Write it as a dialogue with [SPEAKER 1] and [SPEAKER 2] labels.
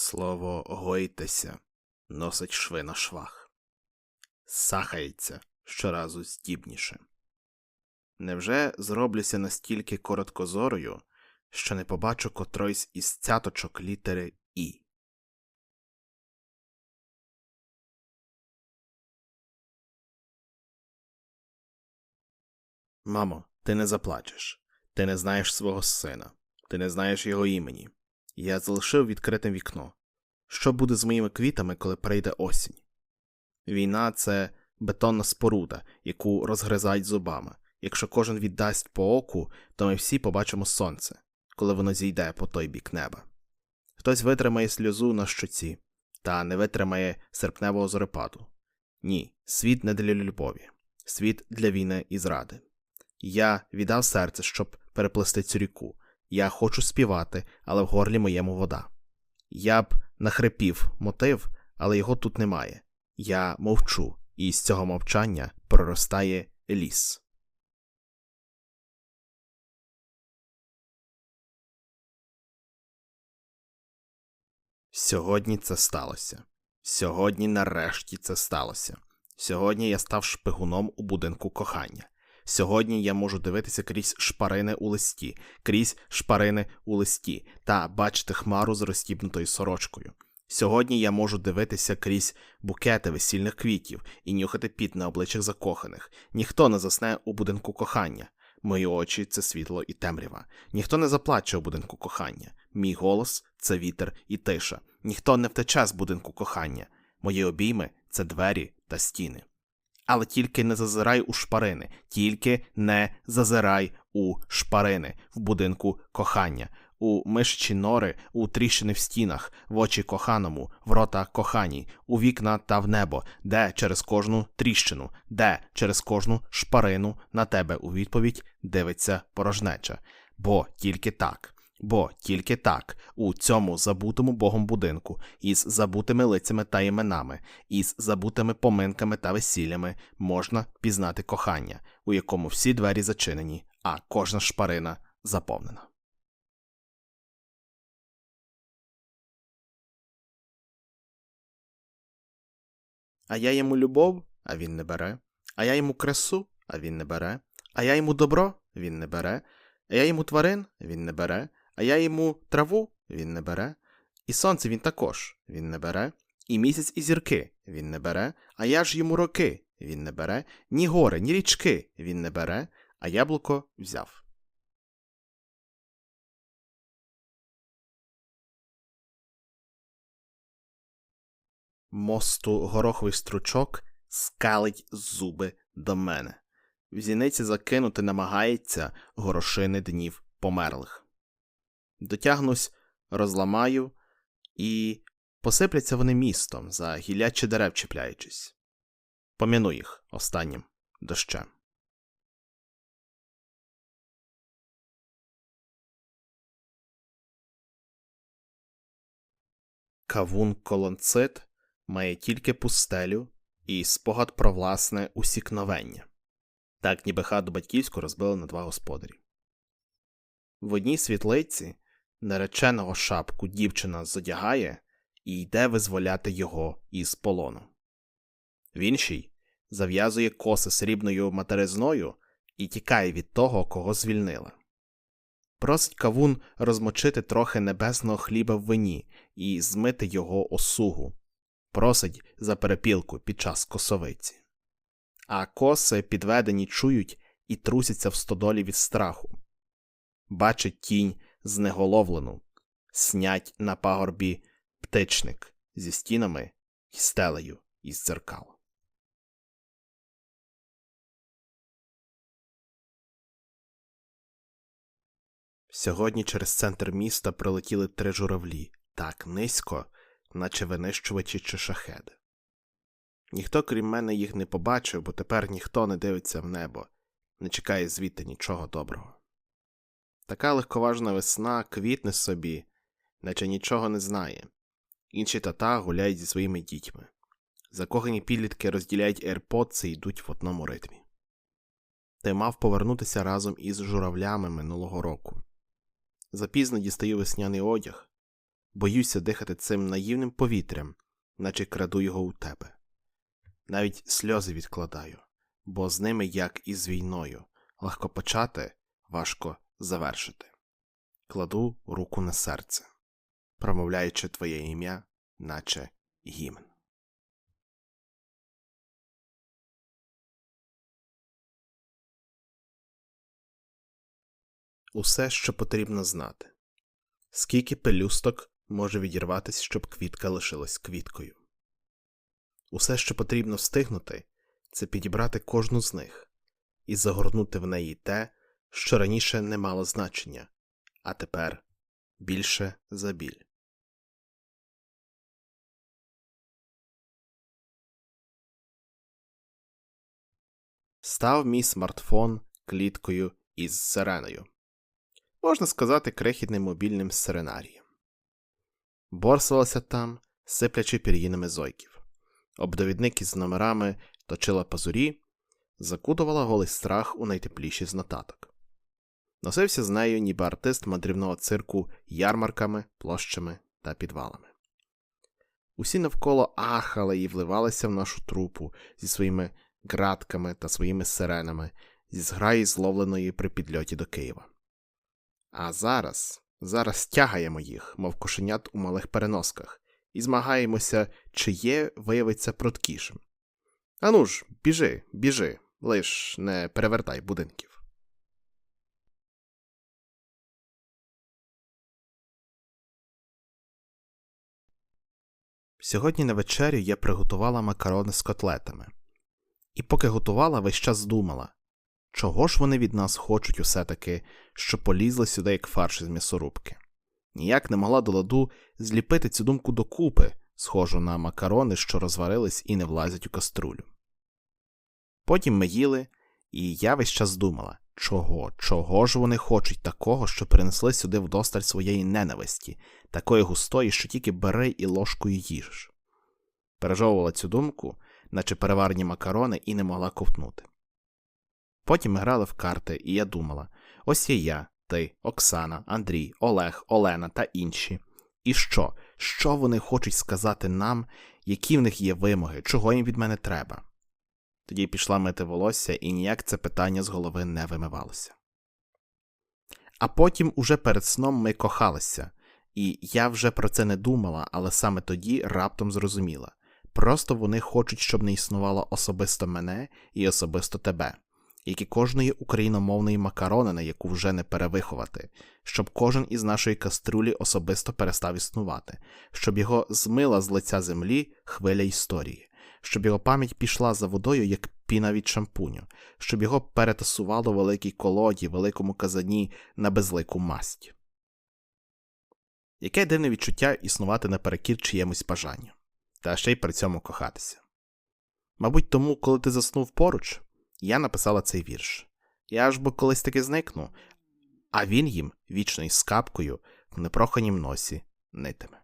[SPEAKER 1] Слово гойтеся носить шви на швах, сахається щоразу здібніше. Невже зроблюся настільки короткозорою, що не побачу котройсь із цяточок літери І? Мамо, ти не заплачеш. Ти не знаєш свого сина, ти не знаєш його імені. Я залишив відкритим вікно. Що буде з моїми квітами, коли прийде осінь? Війна це бетонна споруда, яку розгризають зубами. Якщо кожен віддасть по оку, то ми всі побачимо сонце, коли воно зійде по той бік неба. Хтось витримає сльозу на щоці, та не витримає серпневого зорепаду. Ні, світ не для любові, світ для війни і зради. Я віддав серце, щоб переплести цю ріку. Я хочу співати, але в горлі моєму вода. Я б нахрипів мотив, але його тут немає. Я мовчу, і з цього мовчання проростає ліс. Сьогодні це сталося. Сьогодні нарешті це сталося. Сьогодні я став шпигуном у будинку кохання. Сьогодні я можу дивитися крізь шпарини у листі, крізь шпарини у листі та бачити хмару з розтібнутою сорочкою. Сьогодні я можу дивитися крізь букети весільних квітів і нюхати піт на обличчях закоханих. Ніхто не засне у будинку кохання. Мої очі це світло і темрява. Ніхто не заплаче у будинку кохання. Мій голос це вітер і тиша. Ніхто не втече з будинку кохання. Мої обійми це двері та стіни. Але тільки не зазирай у шпарини, тільки не зазирай у шпарини в будинку кохання, у мишчі нори, у тріщини в стінах, в очі коханому, в рота коханій, у вікна та в небо, де через кожну тріщину, де через кожну шпарину на тебе у відповідь дивиться порожнеча. Бо тільки так. Бо тільки так, у цьому забутому богом будинку, із забутими лицями та іменами, із забутими поминками та весіллями можна пізнати кохання, у якому всі двері зачинені, а кожна шпарина заповнена. А я йому любов, а він не бере, а я йому красу, а він не бере, а я йому добро, він не бере, а я йому тварин, він не бере, а я йому траву, він не бере, і сонце він також він не бере, і місяць і зірки він не бере, а я ж йому роки він не бере, ні гори, ні річки він не бере, а яблуко взяв. Мосту гороховий стручок скалить зуби до мене. В зіниці закинути намагається горошини днів померлих. Дотягнусь, розламаю, і посипляться вони містом, за гілячі дерев чіпляючись. Поміну їх останнім дощем. Кавун колонцит має тільки пустелю і спогад про власне усікновення. Так ніби хату батьківську розбили на два господарі. В одній світлиці нареченого шапку дівчина задягає і йде визволяти його із полону. В іншій зав'язує коси срібною материзною і тікає від того, кого звільнила. Просить кавун розмочити трохи небесного хліба в вині і змити його осугу, просить за перепілку під час косовиці. А коси підведені чують і трусяться в стодолі від страху. Бачить тінь знеголовлену, снять на пагорбі птичник зі стінами і стелею із дзеркал. Сьогодні через центр міста прилетіли три журавлі так низько, наче винищувачі чи шахеди. Ніхто, крім мене, їх не побачив, бо тепер ніхто не дивиться в небо, не чекає звідти нічого доброго. Така легковажна весна квітне собі, наче нічого не знає. Інші тата гуляють зі своїми дітьми. Закохані підлітки розділяють AirPods і йдуть в одному ритмі. Ти мав повернутися разом із журавлями минулого року. Запізно дістаю весняний одяг, боюся дихати цим наївним повітрям, наче краду його у тебе. Навіть сльози відкладаю, бо з ними, як і з війною, легко почати, важко завершити. Кладу руку на серце, промовляючи твоє ім'я, наче гімн. Усе, що потрібно знати. Скільки пелюсток може відірватися, щоб квітка лишилась квіткою. Усе, що потрібно встигнути, це підібрати кожну з них і загорнути в неї те, що раніше не мало значення, а тепер більше за біль. Став мій смартфон кліткою із сиреною. Можна сказати, крихітним мобільним сиренарієм. Борсувалася там, сиплячи пір'їнами зойків. Обдовідник із номерами точила пазурі, закутувала голий страх у найтепліші з нотаток. Носився з нею, ніби артист мандрівного цирку ярмарками, площами та підвалами. Усі навколо ахали і вливалися в нашу трупу зі своїми ґратками та своїми сиренами, зі зграї зловленої при підльоті до Києва. А зараз, зараз тягаємо їх, мов кошенят у малих переносках, і змагаємося, чиє виявиться пруткішим. Ану ж, біжи, біжи, лиш не перевертай будинків. Сьогодні на вечерю я приготувала макарони з котлетами. І поки готувала, весь час думала, чого ж вони від нас хочуть усе таки, що полізли сюди як фарш із м'ясорубки. Ніяк не могла до ладу зліпити цю думку докупи, схожу на макарони, що розварились і не влазять у каструлю. Потім ми їли, і я весь час думала, чого, чого ж вони хочуть такого, що принесли сюди вдосталь своєї ненависті, такої густої, що тільки бери і ложкою їжеш. Пережовувала цю думку, наче переварні макарони, і не могла ковтнути. Потім ми грали в карти, і я думала ось є я, ти, Оксана, Андрій, Олег, Олена та інші. І що? Що вони хочуть сказати нам, які в них є вимоги, чого їм від мене треба? Тоді пішла мити волосся, і ніяк це питання з голови не вимивалося. А потім, уже перед сном, ми кохалися, і я вже про це не думала, але саме тоді раптом зрозуміла. Просто вони хочуть, щоб не існувало особисто мене і особисто тебе як і кожної україномовної макаронини, яку вже не перевиховати, щоб кожен із нашої каструлі особисто перестав існувати, щоб його змила з лиця землі хвиля історії, щоб його пам'ять пішла за водою, як піна від шампуню, щоб його перетасувало великій колоді, великому казані на безлику масть. Яке дивне відчуття існувати наперекір чиємусь бажанню, та ще й при цьому кохатися. Мабуть, тому, коли ти заснув поруч, я написала цей вірш. Я ж бо колись таки зникну, а він їм вічно із капкою в непроханім носі нитиме.